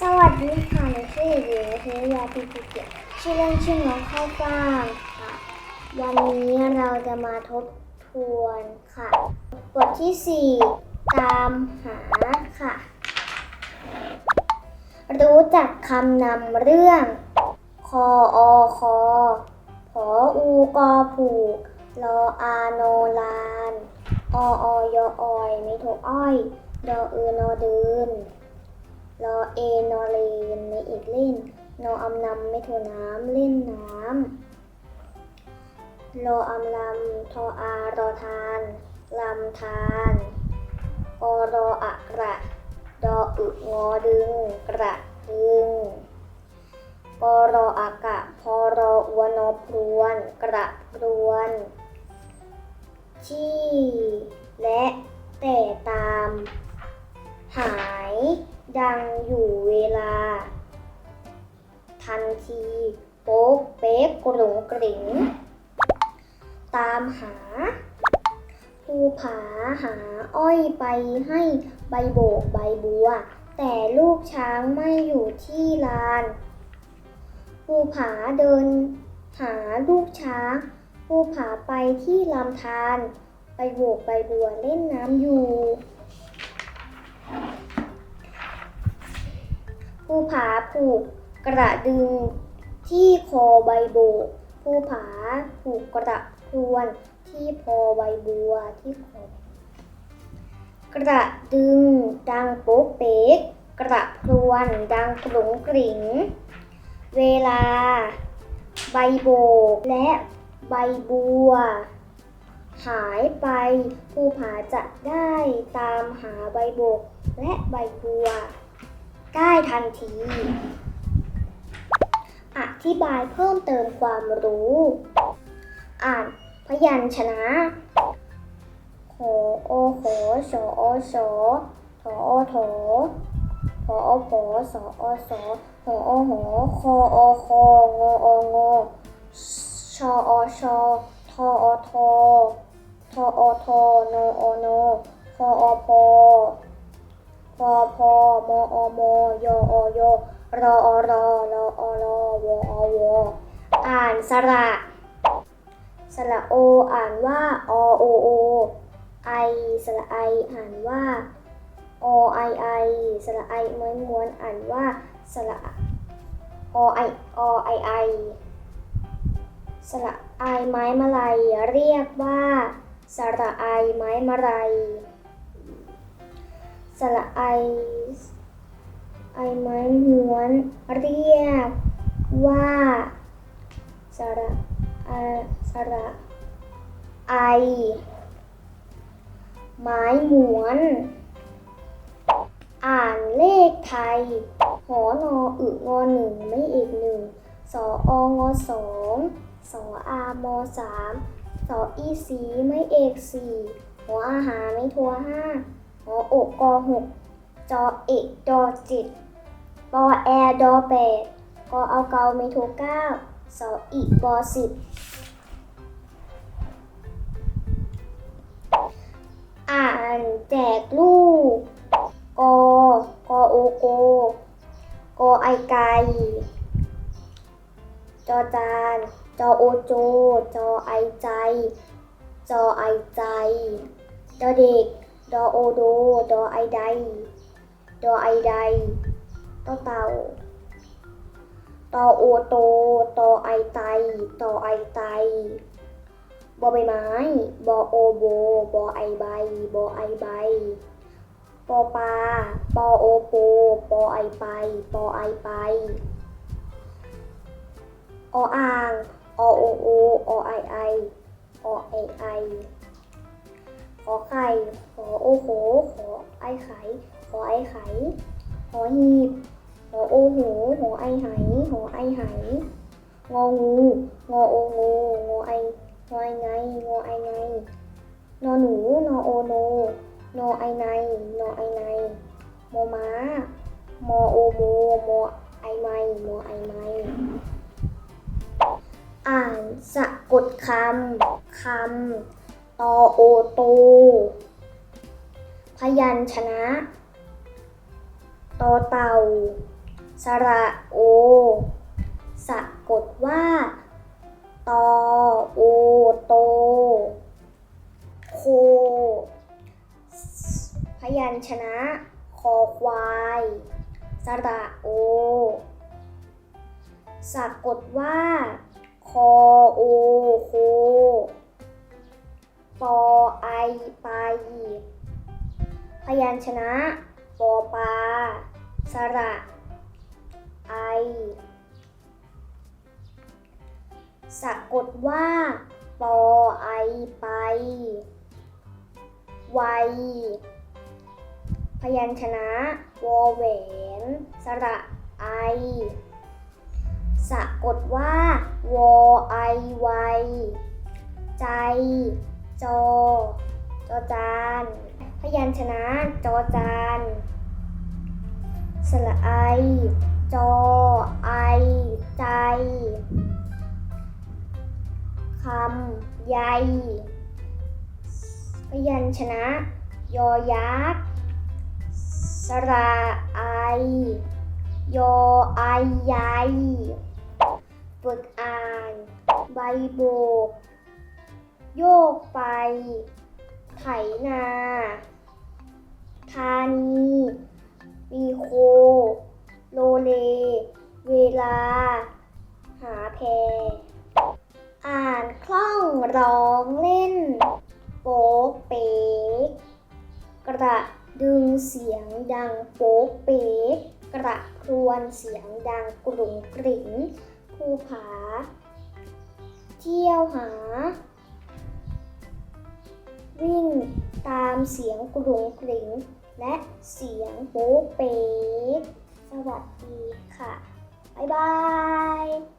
สวัสดีค่ะหนูชื่อเด็กหญิงเทยาพิพิเกียรติชื่อเล่นชื่อน้องข้าวฟ่างค่ะ วันนี้เราจะมาทบทวนค่ะ บทที่ 4 ตามหาค่ะ รู้จักคำนำเรื่อง คออคอผออูกอผูกรออาโนลาน อออยออย ไม่ถูกอ้อยดอเออนอเดิน รอเอนอเลนไม่อีกเล่น นออำนำไม่โทน้ำเล่นน้ำรออำลำทออารอทานลำทานอรออะกระดออึงอดึง กระดึงปรออากะพอรออวนอพรวน กระพรวนามหา ภูผาหาอ้อยไปให้ใบโบกใบบัว แต่ลูกช้างไม่อยู่ที่ลาน ภูผาเดิน หาลูกช้าง ภูผาไปที่ลำธารใบโบกใบบัวเล่นน้ำอยู่ภูผาผูกกระดึงที่คอใบโบกภูผาผูกกระ รวนที่พอใบบัวที่คอกระดึงดังโป๊กเป๊กกระพรวนดังกรุงกริงเวลา ใบโบกและใบบัว หายไปภูผาจะได้ตามหาใบโบกและใบบัว ได้ทันที อธิบายเพิ่มเติมความรู้ อ่าน พยัญชนะขอโอขอสโออสโอทออถอพออพอสออสอหออหอคออคองอองอชอโอชอทอโอทอทออทอนออนอพออพอพอพอมออมยออยรออรอรออรอวออวออ่านสระ สระโออ่านว่าอโอโอไอสระไออ่านว่าอไอไอสระไอม้วนม้วนอ่านว่าสระอไออไอไอสระไอไม้มะลัยเรียกว่าสระไอไม้มะลัยสระไอไอไม้ม้วนเรียกว่าสระ สระไอ ไม้หมวน อ่านเลขไทย หอนออึงอหนึ่งไม่เอกหนึ่ง สอองอสองสออามอสามสออีสีไม่เอกสี่หัวอาหารไม่ทัวห้าหออกกอหกจอเอกดอเจ็ดปอแอดอแปดกอเอาเกาไม่โทเก้า สออีกบอสิบอ่านแจกลูกกอกอโอโกกอไอไก่จอจาน จอโอโจ จอไอใจ จอไอใจจอเด็ก ดอโอโด ดอไอได ดอไอไดต่อเต่า ตอโอโต ตอไอไต ตอไอไต บอใบไม้ บอโอโบ บอไอใบ บอไอใบ ปอปลา ปอโอโป ปอไอไป ปอไอไป ออ่าง อโอโอ อไอไอ อไอไอ ขอไข่ ขอโอโหขอไอไข่ ขอไอไข่ ขอหีบ อโอโหหอไอไหหอไอไหงองูงอโองูงอไองอไอไงงอไอไงนอหนูนอโอโนนอไอไนนอไอไนมอม้ามอโอโมมอไอไมมอไอไมอ่านสะกดคำคำตอโอโต พยัญชนะ ตอเต่า สระโอ สะกดว่า ตอโอโต โค พยัญชนะ คอควาย สระโอ สะกดว่า คอโอโค ปอไอไปพยัญชนะ ปอปา สระ ไอ สะกดว่า ปอไอไป ไว พยัญชนะ วอแหวน สระไอ สะกดว่า วอไอไว ใจ จอ จอจาน พยัญชนะ จอจานสระไอ จอ ไอ ใจ คำ ใยพยัญชนะ ยอยักษ์สระไอ ยอไอใยฝึกอ่าน ใบโบก โยกไป ไถนาธานี มีโค โลเล เวลา หาแพอ่านคล่องร้องเล่น โป๊กเป๊กกระดึงเสียงดังโป๊กเป๊กกระพรวนเสียงดังกรุงกริ่งภูผา เที่ยวหา วิ่งตามเสียงกรุงกริ่งและเสียงโป๊กเป๊ก วัสดีค่ะ บ๊ายบาย